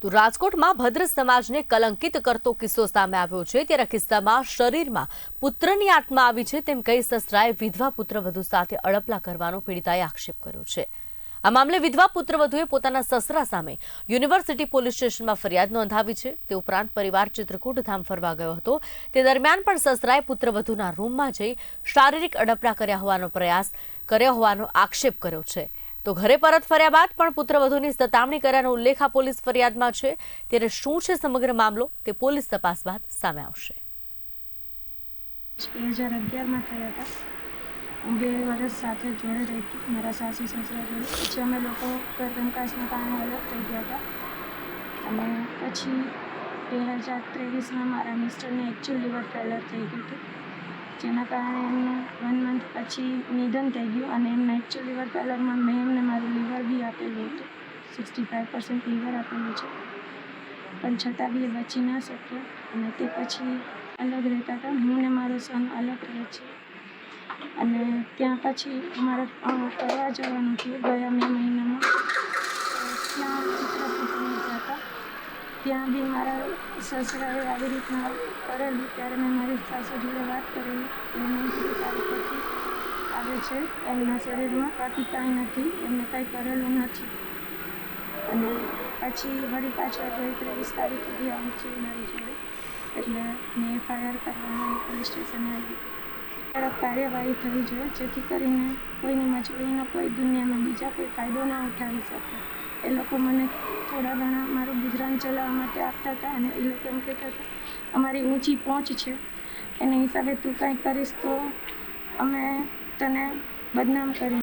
તો રાજકોટમાં ભદ્ર સમાજને કલંકિત કરતો કિસ્સો સામે આવ્યો છે. ત્યારે કિસ્સામાં શરીરમાં પુત્રની આત્મા આવી છે તેમ કહી સસરાએ વિધવા પુત્રવધુ સાથે અડપલા કરવાનો પીડિતાએ આક્ષેપ કર્યો છે. આ મામલે વિધવા પુત્રવધુએ પોતાના સસરા સામે યુનિવર્સિટી પોલીસ સ્ટેશનમાં ફરિયાદ નોંધાવી છે. તે ઉપરાંત પરિવાર ચિત્રકૂટ ધામ ફરવા ગયો હતો. તે દરમિયાન પણ સસરાએ પુત્રવધુના રૂમમાં જઈ શારીરિક અડપલા કર્યા હોવાનો પ્રયાસ કર્યો હોવાનો આક્ષેપ કર્યો છે. તો ઘરે પરત ફર્યા બાદ પણ પુત્રવધુની સતામણી કર્યાનો ઉલ્લેખ આ પોલીસ ફરિયાદમાં છે. ત્યારે શું છે સમગ્ર મામલો તે પોલીસ તપાસ બાદ સામે આવશે. બે વર્ષ સાથે જોડે રહી મારા સાસુ, સસરા જોડે. પછી અમે લોકો ઘર કારણે અલગ થઈ ગયા હતા. અને પછી બે હજાર ત્રેવીસમાં મારા મિસ્ટરને એકચ્યુઅલ લીવર ફેલર થઈ ગયું હતું. જેના કારણે એમનું વન મંથ પછી નિધન થઈ ગયું અને એમને એકચ્યુઅલ લીવર ફેલરમાં મેં એમને મારું લીવર બી આપેલું હતું. સિક્સટી ફાઇવ પર્સન્ટ લીવર આપેલું છે. પણ છતાં બી એ બચી ના શક્યો અને તે પછી અલગ રહેતા હતા. હું ને મારો સન અલગ રહે છે. અને ત્યાં પછી અમારે ફરવા જવાનું થયું ગયા મે મહિનામાં. ત્યાં બી મારા સસરાએ આવી રીતના કરેલું, ત્યારે મેં મારી સાસુ જોડે વાત કરેલી. એમને કીધું પછી આવે છે, એમના શરીરમાં, બાકી કાંઈ નથી, એમને કાંઈ કરેલું નથી. અને પછી વળી પાછળ ગઈ ત્રેવીસ તારીખ સુધી આવું છે મારી જોડે, એટલે મેં એફઆઈઆર કરવામાં પોલીસ સ્ટેશને આવી. કડક કાર્યવાહી થવી જોઈએ જેથી કરીને કોઈની મજબૂરીનો કોઈ દુનિયામાં બીજા કોઈ ફાયદો ના ઉઠાવી શકે. એ લોકો મને થોડા ઘણા મારું ગુજરાન ચલાવવા માટે આપતા હતા અને એ લોકો એમ કહેતા હતા, અમારી ઊંચી પહોંચ છે. એના હિસાબે તું કાંઈ કરીશ તો અમે તને બદનામ કરી